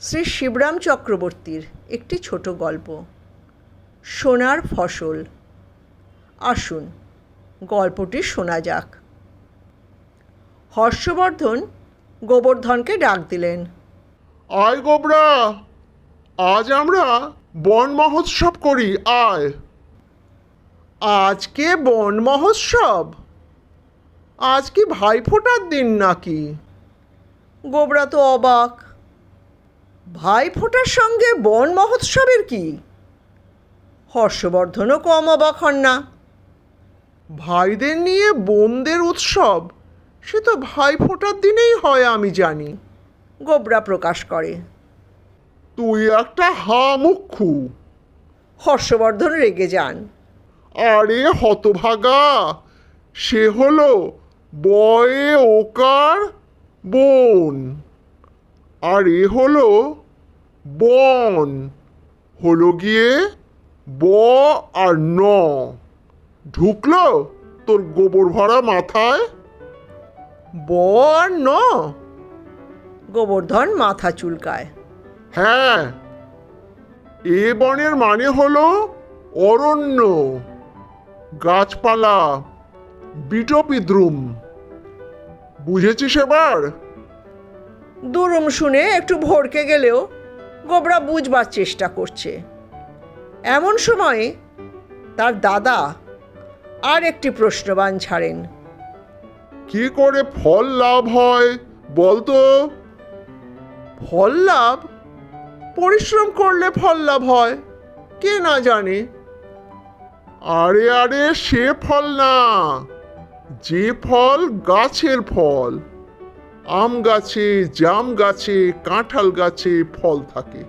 শ্রী শিবরাম চক্রবর্তীর একটি ছোট গল্প। সোনার ফসল। আসুন গল্পটি শোনা যাক। হর্ষবর্ধন গোবর্ধনকে ডাক দিলেন। আয় গোবরা আজ আমরা বন মহোৎসব করি আয়। আজকে বন মহোৎসব? আজ কি ভাইফোঁটার দিন নাকি? গোবরা তো অবাক। ভাইফোঁটার সঙ্গে বন মহোৎসবের কি? হর্ষবর্ধনও কম অবাক হন না। ভাইদের নিয়ে বোনদের উৎসব সে তো ভাইফোঁটার দিনেই হয় আমি জানি গোবরা প্রকাশ করে। তুই একটা হা মুখু হর্ষবর্ধন রেগে যান। আরে হতভাগা সে হলো বয়ে ওকার বোন আর এ হলো বন হলো গিয়ে ব আর ন। ঢুকলো তোর গোবর ভরা মাথায়? বর ন? গোবর্ধন মাথা চুলকায়। হ্যাঁ এ বনের মানে হলো অরণ্য গাছপালা বিটপিদ্রুম বুঝেছিস এবার? দুরুম শুনে একটু ভড়কে গেলেও গোবরা বুঝবার চেষ্টা করছে। এমন সময়ে তার দাদা আর একটি প্রশ্নবান ছাড়েন। কি করে ফল লাভ হয় বলতো? ফল লাভ? পরিশ্রম করলে ফল লাভ হয় কে না জানে? আরে আরে সে ফল না যে ফল গাছের ফল। আম গাছে জাম গাছে কাঁঠাল গাছে ফল থাকে।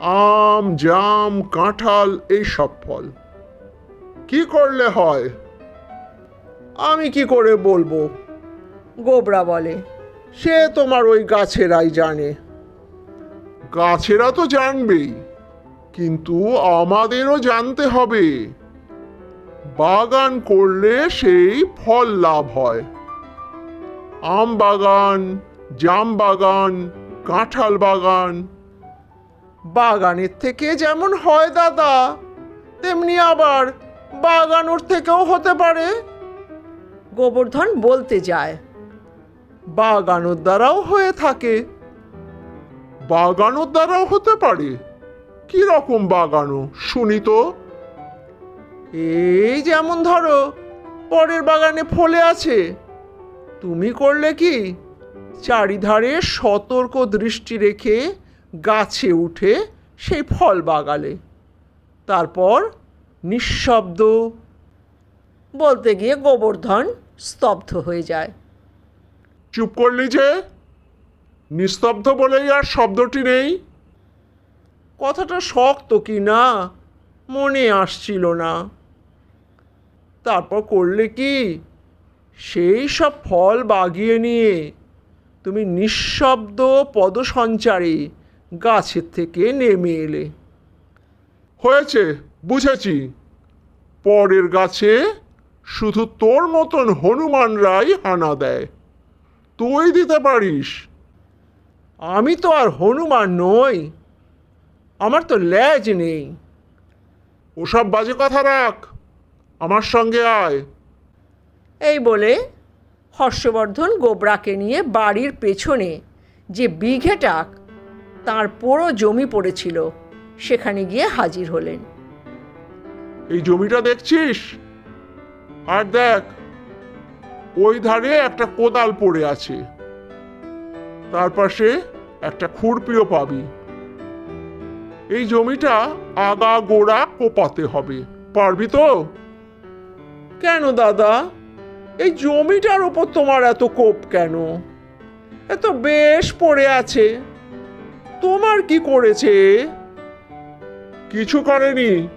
আম জাম কাঁঠাল এই সব ফল। কি করলে হয়? আমি কি করে বলব? গোবরা বলে। সে তোমার ওই গাছেরাই জানে। গাছেরা তো জানবেই কিন্তু আমাদেরও জানতে হবে। বাগান করলে সেই ফল লাভ হয়। আম বাগান জাম বাগান কাঁঠাল বাগান। বাগানের থেকে যেমন হয় দাদা তেমনি আবার বাগানোর থেকেও হতে পারে। গোবর্ধন বলতে যায়। বাগানোর দ্বারাও হয়ে থাকে। বাগানোর দ্বারাও হতে পারে। কি রকম বাগানো শুনি তো। এই যেমন ধরো পরের বাগানে ফলে আছে। তুমি করলে কি? চারিধারে সতর্ক দৃষ্টি রেখে গাছে উঠে সেই ফল বাগালে। তারপর নিঃশব্দ বলতে গিয়ে গোবর্ধন স্তব্ধ হয়ে যায়। চুপ করলি যে? নিস্তব্ধ বলেই আর শব্দটি নেই। কথাটা শক্ত কি না? মনে আসছিল না। তারপর করলে কি? সেই সব ফল বাগিয়ে নিয়ে তুমি নিঃশব্দ পদসঞ্চারে গাছের থেকে নেমে এলে। হয়েছে বুঝেছি। পরের গাছে শুধু তোর মতন হনুমানরাই হানা দেয়। তুই দিতে পারিস। আমি তো আর হনুমান নই। আমার তো ল্যাজ নেই। ওসব বাজে কথা রাখ। আমার সঙ্গে আয়। এই বলে হর্ষবর্ধন গোবরাকে নিয়ে বাড়ির পেছনে যে বিঘেটাক তার পুরো জমি পড়েছিল সেখানে গিয়ে হাজির হলেন। এই জমিটা দেখছিস? আর দেখ ওই ধারে একটা কোদাল পড়ে আছে। তার পাশে একটা খুরপিও পাবি। এই জমিটা আগা গোড়া কোপাতে হবে। পারবি তো? কেন দাদা? এই জমিটার ওপর তোমার এত কোপ কেন? এত বেশ পড়ে আছে। তোমার কি করেছে? কিছু করেনি।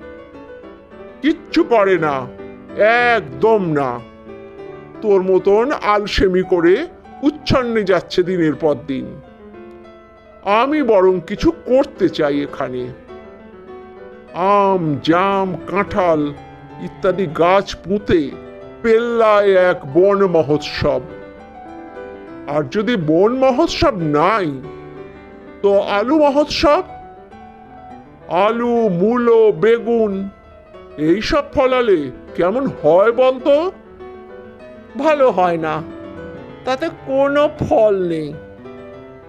কিচ্ছু করে না। একদম না। তোর মতন আলসেমি করে উচ্ছন্নে যাচ্ছে দিনের পর দিন। আমি বরং কিছু করতে চাই এখানে। আম, জাম, কাঁঠাল ইত্যাদি গাছ পুঁতে পেল্লায় এক বন মহোৎসব। আর যদি বন মহোৎসব নাই তো আলু মহোৎসব? আলু মূলো বেগুন এইসব ফলালে কেমন হয় বলতো? ভালো হয় না। তাতে কোনো ফল নেই।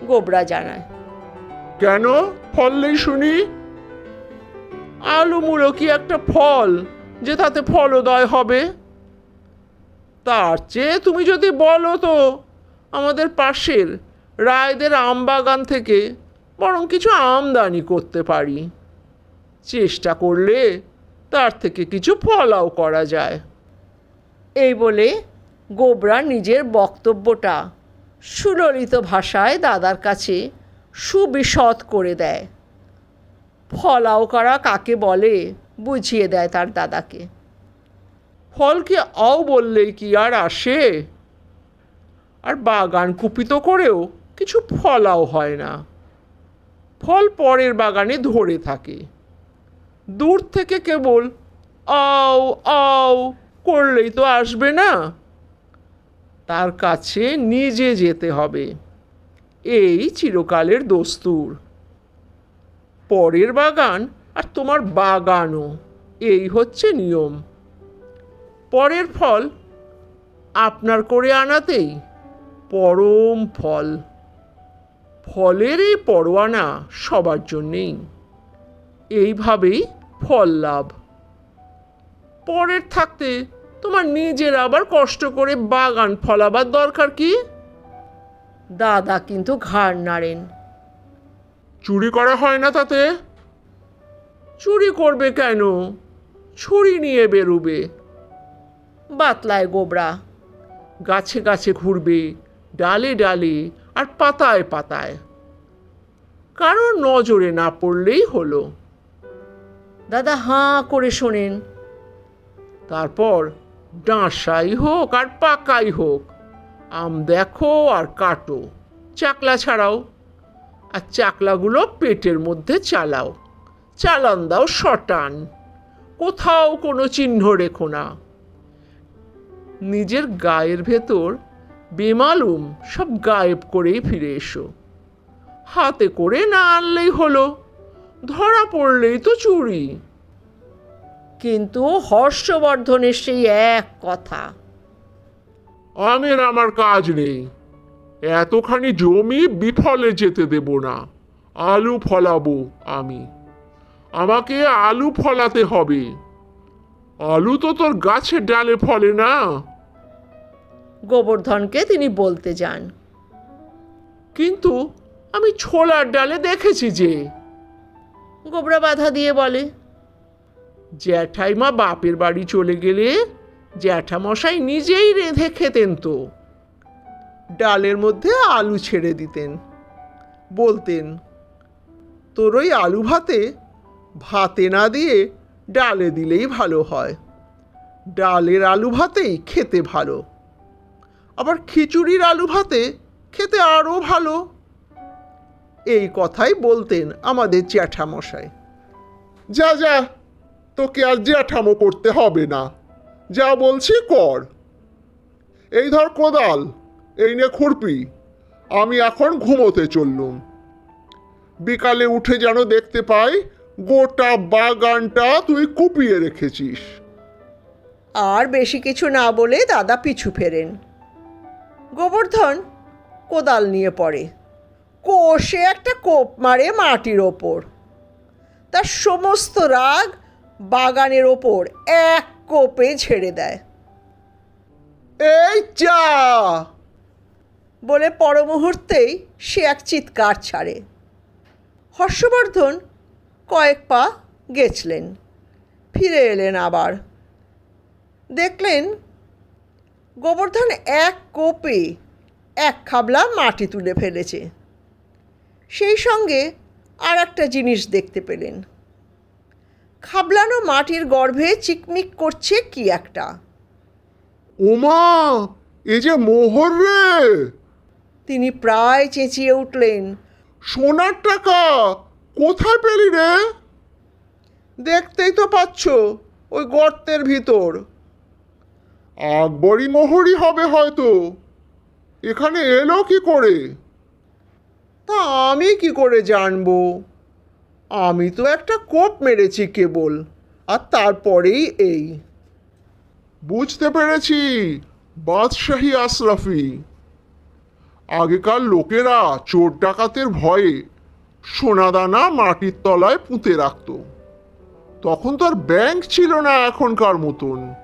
গোবরা জানায়। কেন? ফল নেই শুনি। আলু মূলো কি একটা ফল যে তাতে ফলোদয় হবে? তার চেয়ে তুমি যদি বলো তো, আমাদের পাশের রায়দের আম বাগান থেকে বরং কিছু আমদানি করতে পারি। চেষ্টা করলে তার থেকে কিছু ফলাও করা যায়। এই বলে গোবরা নিজের বক্তব্যটা সুললিত ভাষায় দাদার কাছে সুবিশদ করে দেয়। ফলাও করা কাকে বলে বুঝিয়ে দেয় তার দাদাকে। ফলকে অও বললেই কি আর আসে? আর বাগান কুপিত করেও কিছু ফলাও হয় না। ফল পরের বাগানে ধরে থাকে। দূর থেকে কেবল আও আও করলেই তো আসবে না। তার কাছে নিজে যেতে হবে। এই চিরকালের দস্তুর। পরের বাগান আর তোমার বাগানও। এই হচ্ছে নিয়ম। পরের ফল আপনার করে আনাতেই পরম ফল। ফলের এই পরোয়ানা সবার জন্যেই। এইভাবেই ফল লাভ। পরের থাকতে তোমার নিজের আবার কষ্ট করে বাগান ফলাবার দরকার কি? দাদা কিন্তু ঘাড় নাড়েন। চুরি করা হয় না তাতে? চুরি করবে কেন? ছুরি নিয়ে বেরুবে। বাতলায় গোবরা। গাছে গাছে ঘুরবে, ডালে ডালে আর পাতায় পাতায়। কারও নজরে না পড়লেই হলো। দাদা হাঁ করে শোনেন। তারপর ডাঁসাই হোক আর পাকাই হোক, আম দেখো আর কাটো, চাকলা ছাড়াও। আর চাকলাগুলো পেটের মধ্যে চালাও, চালান দাও শটান। কোথাও কোনো চিহ্ন রেখো না। নিজের গায়ের ভেতর বেমালুম সব গায়েব করেই ফিরে এসো। হাতে করে না আনলেই হলো ধরা পড়লেই তো চুরি। কিন্তু হর্ষবর্ধনের সেই এক কথা। আমের আমার কাজ নেই এতখানি জমি বিফলে যেতে দেব না আলু ফলাবো আমি। আমাকে আলু ফলাতে হবে। আলু তো তোর গাছের ডালে ফলে না। গোবর্ধনকে তিনি বলতে যান। কিন্তু আমি ছোলার ডালে দেখেছি যে। গোবরা বাধা দিয়ে বলে জ্যাঠাইমা বাপের বাড়ি চলে গেলে জ্যাঠামশাই নিজেই রেঁধে খেতেন তো। ডালের মধ্যে আলু ছেড়ে দিতেন। বলতেন তোর ওই আলু ভাতে ভাতে না দিয়ে ডালে দিলেই ভালো হয়। ডালের আলু ভাতেই খেতে ভালো। আবার খিচুড়ির আলু ভাতে খেতে আরও ভালো। এই কথাই বলতেন আমাদের জ্যাঠামশাই। যা যা, তোকে আর জ্যাঠামো করতে হবে না। যা বলছি কর। এই ধর কোদাল, এই নে খুরপি, আমি এখন ঘুমোতে চললুম। বিকালে উঠে যেন দেখতে পাই গোটা বাগানটা তুই কুপিয়ে রেখেছিস। আর বেশি কিছু না বলে দাদা পিছু ফেরেন। গোবর্ধন কোদাল নিয়ে পড়ে। কষে একটা কোপ মারে মাটির ওপর। তার সমস্ত রাগ বাগানের ওপর এক কোপে ছেড়ে দেয়। এই চা! বলে পর মুহূর্তেই সে এক চিৎকার ছাড়ে। হর্ষবর্ধন কয়েক পা গেছলেন। ফিরে এলেন আবার। দেখলেন গোবর্ধন এক কোপে এক খাবলা মাটি তুলে ফেলেছে। সেই সঙ্গে আর একটা জিনিস দেখতে পেলেন। খাবলানো মাটির গর্ভে চিকমিক করছে কি একটা? ওমা এ যে মোহর রে! তিনি প্রায় চেঁচিয়ে উঠলেন। সোনার টাকা! কোথায় পেলি রে? দেখতেই তো পাচ্ছ ওই গর্তের ভিতর। আকবরী মোহরই হবে হয়তো। এখানে এলো কি করে? তা আমি কি করে জানব? আমি তো একটা কোপ মেরেছি কেবল আর তারপরেই এই। বুঝতে পেরেছি বাদশাহী আশরাফি। আগেকার লোকেরা চোর ডাকাতের ভয়ে সোনাদানা মাটির তলায় পুঁতে রাখত। তখন তো আর ব্যাংক ছিল না এখনকার মতন।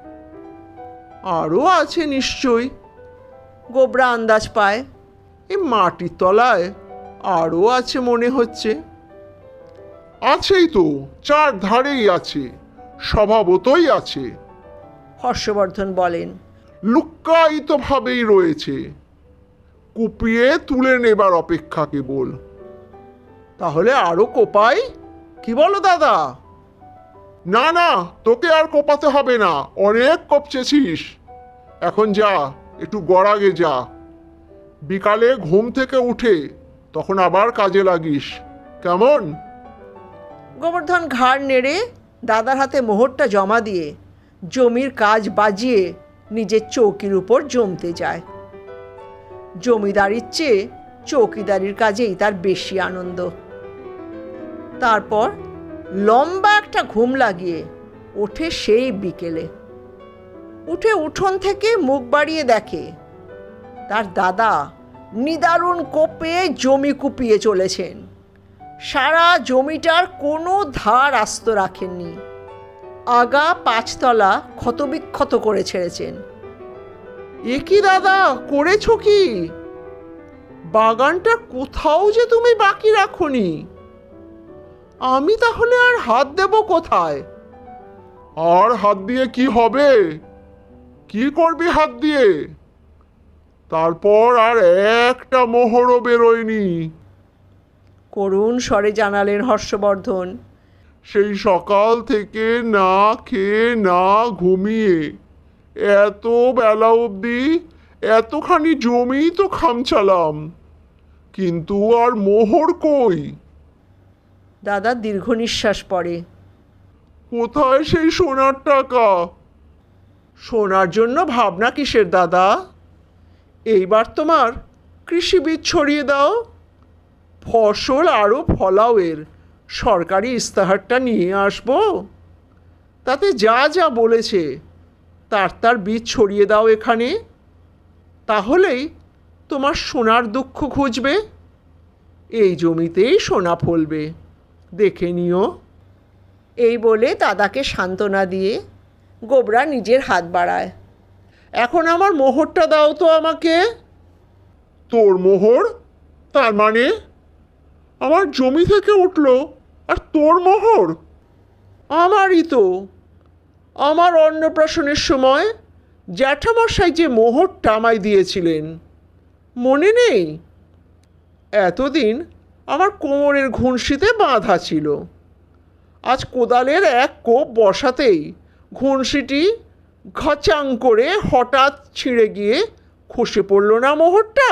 আরও আছে নিশ্চয়ই। গোবরা আন্দাজ পায়। এই মাটির তলায় আরও আছে মনে হচ্ছে। আছেই তো চার ধারেই আছে স্বভাবতই আছে। হর্ষবর্ধন বলেন লুক্কায়িত ভাবেই রয়েছে। কুপিয়ে তুলে নেবার অপেক্ষা কেবল। তাহলে আরও কোপাই? কি বলো দাদা? না না তোকে আর কোপাতে হবে না। অনেক কপচেছিস। এখন যা একটু গড়াগে যা। বিকালে ঘুম থেকে উঠে তখন আবার কাজে লাগিস। কেমন? গোবর্ধন ঘাড় নেড়ে দাদার হাতে মোহরটা জমা দিয়ে জমির কাজ বাজিয়ে নিজের চৌকির উপর জমতে যায়। জমিদারির চেয়ে চৌকিদারির কাজেই তার বেশি আনন্দ। তারপর লম্বা একটা ঘুম লাগিয়ে ওঠে সেই বিকেলে। উঠে উঠোন থেকে মুখ বাড়িয়ে দেখে, তার দাদা নিদারুণ কোপে জমি কুপিয়ে চলেছেন। সারা জমিটার কোনো ধার আস্ত রাখেননি। আগা পাঁচতলা ক্ষতবিক্ষত করে ছেড়েছেন। এ কি দাদা, করেছ কি? বাগানটা কোথাও যে তুমি বাকি রাখনি। আমি তাহলে আর হাত দেব কোথায়? আর হাত দিয়ে কি হবে? কি করবি হাত দিয়ে? তারপর আর একটা মোহরও বেরোয়নি। করুণ স্বরে জানালেন হর্ষবর্ধন। সেই সকাল থেকে না খেয়ে না ঘুমিয়ে এত বেলা অবধি এতখানি জমি তো খামচালাম কিন্তু আর মোহর কই? দাদা দীর্ঘ নিঃশ্বাস পড়ে। কোথায় সেই সোনার টাকা? শোনার জন্য ভাবনা কিসের দাদা? এইবার তোমার কৃষি বীজ ছড়িয়ে দাও। ফসল আরও ফলাও এর। সরকারি ইস্তাহারটা নিয়ে আসব। তাতে যা যা বলেছে তার তার বীজ ছড়িয়ে দাও এখানে। তাহলেই তোমার সোনার দুঃখ খুঁজবে। এই জমিতেই সোনা ফলবে। দেখে নিও। এই বলে দাদাকে সান্ত্বনা দিয়ে গোবরা নিজের হাত বাড়ায়। এখন আমার মোহরটা দাও তো আমাকে। তোর মোহর? তার মানে? আমার জমি থেকে উঠল আর তোর মোহর? আমারই তো। আমার অন্নপ্রাশনের সময় জ্যাঠামশাই যে মোহরটা আমায় দিয়েছিলেন। মনে নেই? এতদিন আমার কোমরের ঘুনশিতে বাঁধা ছিল। আজ কোদালের এক কোপ বসাতেই ঘুনশিটি ঘাচাং করে হঠাৎ ছিঁড়ে গিয়ে খসে পড়ল না মোহরটা?